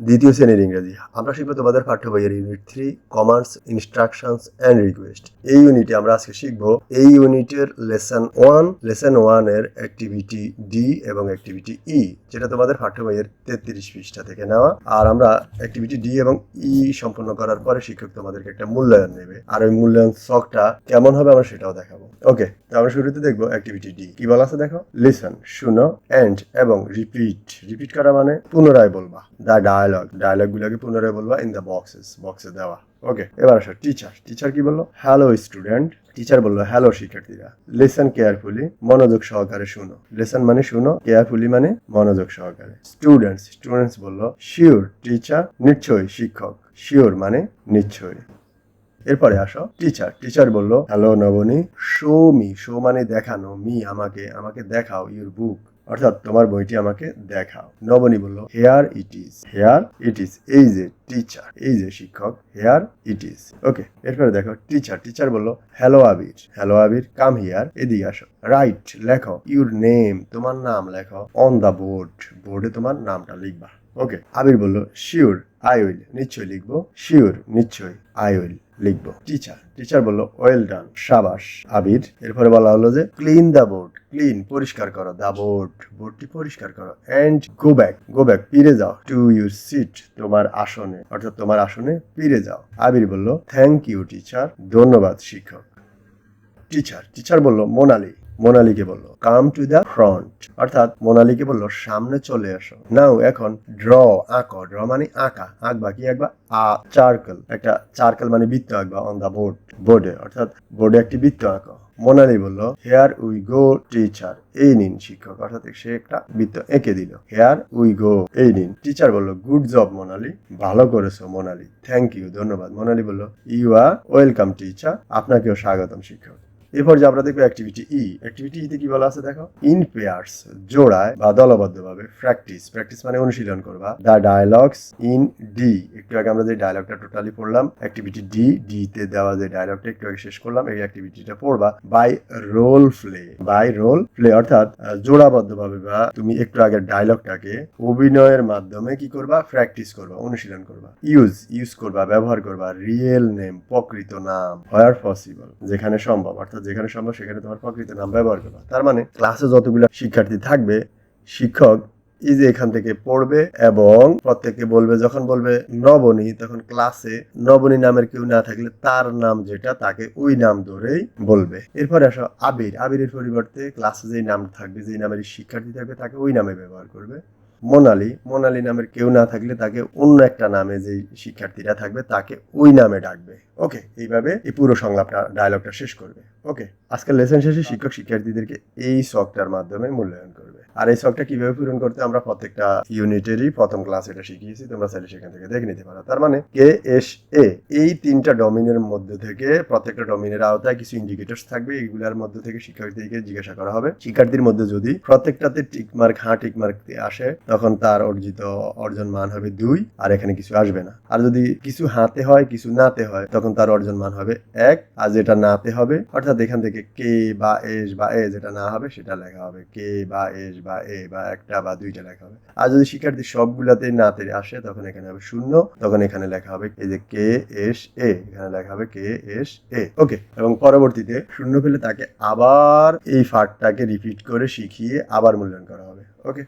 দ্বিতীয় শ্রেণির ইংরেজি। আমরা শিখব তোমাদের পাঠ্য বইয়ের unit three commands instructions and request এই ইউনিটে আমরা আজকে শিখব এই ইউনিটের লেসন ওয়ান লেসন ওয়ানের অ্যাক্টিভিটি ডি এবং অ্যাক্টিভিটি ই যেটা তোমাদের পাঠ্য বইয়ের তেত্রিশ পৃষ্ঠা থেকে নেওয়া। আর আমরা অ্যাক্টিভিটি ডি এবং ই সম্পন্ন করার পরে শিক্ষক তোমাদেরকে একটা মূল্যায়ন নেবে আর ওই মূল্যায়ন শখটা কেমন হবে আমরা সেটাও দেখাবো। ওকে তো আমরা শুরুতে দেখব অ্যাক্টিভিটি ডি কি বলা আছে দেখো? লিসন শুনো অ্যান্ড এবং রিপিট রিপিট করা মানে পুনরায় বলবা। দা ডায়ালগ ডায়ালগ গুলোকে পুনরায় বলবা? ইন দ্য বক্সেস বক্সে দেওয়া। ওকে এবার আসো টিচার টিচার কি বলল? হ্যালো স্টুডেন্ট টিচার বলল হ্যালো শিক্ষার্থীরা। লিসন কেয়ারফুলি মনোযোগ সহকারে শুনো। লিসন মানে শুনো কেয়ারফুলি মানে মনোযোগ সহকারে। স্টুডেন্টস স্টুডেন্টস বলল শিওর টিচার নিশ্চয়ই শিক্ষক। শিওর মানে নিশ্চয়ই। এরপরে আসো টিচার টিচার বলল hello Nabani show me show মানে দেখানো মি আমাকে আমাকে দেখাও ইউর বুক অর্থাৎ তোমার বইটি আমাকে দেখাও। নবনী বলল here it is here it is এই যে টিচার এই যে শিক্ষক হেয়ার ইট ইজ ওকে এরপরে দেখো টিচার টিচার বলল hello Abir hello Abir come here এদিকে আসো। রাইট লেখো ইউর নেম তোমার নাম লেখো অন দ্য বোর্ড বোর্ডে তোমার নামটা লিখবা। ওকে আবির বলল শিওর আই উইল নিশ্চয়ই লিখব। শিওর নিশ্চয়ই আই উইল লিখব। টিচার টিচার বলল ওয়েল ডান সাবাস, আবির। এরপরে বলা হলো যে ক্লিন দ্য বোর্ড ক্লিন পরিষ্কার করো দ্য বোর্ড বোর্ডটি পরিষ্কার করো and go back go back ফিরে যাও টু ইউর সিট তোমার আসনে, অর্থাৎ তোমার আসনে ফিরে যাও। আবির বলল থ্যাংক ইউ টিচার ধন্যবাদ, শিক্ষক। টিচার টিচার বলল মোনালি মোনালিকে বলল কাম টু দ্য ফ্রন্ট অর্থাৎ মোনালিকে বলল, সামনে চলে আসো। নাও এখন ড্র আঁকো। ড্র মানে আঁকা। আঁকবা কি আঁকবা? আ চার্কেল একটা চার্কেল মানে বৃত্ত আঁকবা অন দ্য বোর্ড বোর্ডে অর্থাৎ বোর্ডে একটি বৃত্ত আঁকো। মোনালি বলল হেয়ার উই গো টিচার এই নিন শিক্ষক। অর্থাৎ সে একটা বৃত্ত এঁকে দিল। হেয়ার উই গো এই নিন। টিচার বলল গুড জব মোনালি। ভালো করেছ, মোনালি। থ্যাংক ইউ ধন্যবাদ। মোনালি বলল ইউ আর ওয়েলকাম টিচার আপনাকেও স্বাগতম, শিক্ষক। এরপর যে আমরা দেখব অ্যাক্টিভিটি ই অ্যাক্টিভিটি ইতে কি বলা আছে দেখো? ইন পেয়ার্স জোড়ায় বা দলবদ্ধভাবে প্র্যাকটিস প্র্যাকটিস মানে অনুশীলন করবা। দ্য ডায়ালগস ইন ডি একটু আগে আমরা যে ডায়ালগটা টোটালি পড়লাম অ্যাক্টিভিটি ডি ডি তে দেওয়া যে ডায়ালগটা একটু আগে শেষ করলাম এই অ্যাক্টিভিটিটা পড়বা by role play by role play অর্থাৎ আহ, জোড়াবদ্ধভাবে বা তুমি একটু আগে ডায়লগটাকে অভিনয়ের মাধ্যমে কি করবা? প্র্যাকটিস করবা অনুশীলন করবা। ইউজ ইউজ করবা ব্যবহার করবা। রিয়েল নেম প্রকৃত নাম হোয়ার পসিবল যেখানে সম্ভব। অর্থাৎ যেখানে সম্ভব সেখানে তোমার প্রকৃত নাম ব্যবহার করবা। তার মানে ক্লাসে যতগুলো শিক্ষার্থী থাকবে, শিক্ষক এই যে এখান থেকে পড়বে এবং প্রত্যেককে বলবে, যখন বলবে নবনী, তখন ক্লাসে নবনী নামের কেউ না থাকলে তার নাম যেটা, তাকে ওই নাম ধরেই বলবে। এরপরে আসো আবির। আবিরের পরিবর্তে ক্লাসে যেই নাম থাকবে, যেই নামের শিক্ষার্থী থাকবে, তাকে ওই নামে ব্যবহার করবে। মোনালি মোনালি নামের কেউ না থাকলে তাকে অন্য একটা নামে যে শিক্ষার্থীরা থাকবে তাকে ওই নামে ডাকবে। ওকে, এইভাবে এই পুরো সংলাপটা ডায়লগটা শেষ করবে। ওকে, আজকের লেসন শেষে শিক্ষক শিক্ষার্থীদেরকে এই শখটার মাধ্যমে মূল্যায়ন করবে। আর এই শখটা কীভাবে পূরণ করতে আমরা প্রত্যেকটা ইউনিটেরই প্রথম ক্লাস এটা শিখিয়েছি, তোমরা চাইলে সেখান থেকে দেখে নিতে পারো। তার মানে কে এস এ এই তিনটা ডমিনের মধ্যে থেকে প্রত্যেকটা ডমিনের আওতায় কিছু ইন্ডিকেটরস থাকবে এগুলোর মধ্যে থেকে শিক্ষার্থীকে জিজ্ঞাসা করা হবে। শিক্ষার্থীর মধ্যে যদি প্রত্যেকটাতে টিক মার্ক হ্যাঁ টিক আসে, তখন তার অর্জিত অর্জন মান হবে দুই, আর এখানে কিছু আসবে না। আর যদি কিছু হাতে হয়, কিছু নাতে হয়, তখন তার অর্জন মান হবে এক, আর যেটা নাতে হবে, অর্থাৎ এখান থেকে কে বা এস বা এ যেটা না হবে, সেটা লেখা হবে কে বা এস বা এ বা একটা বা দুইটা লেখা হবে। আর যদি শিক্ষার্থী সবগুলাতে তেরে আসে, তখন এখানে হবে শূন্য, তখন এখানে লেখা হবে এই যে কে এস এ, এখানে লেখা হবে কে এস এ। ওকে, এবং পরবর্তীতে শূন্য পেলে তাকে আবার এই ফাটটাকে রিপিট করে শিখিয়ে আবার মূল্যায়ন করা হবে। ওকে।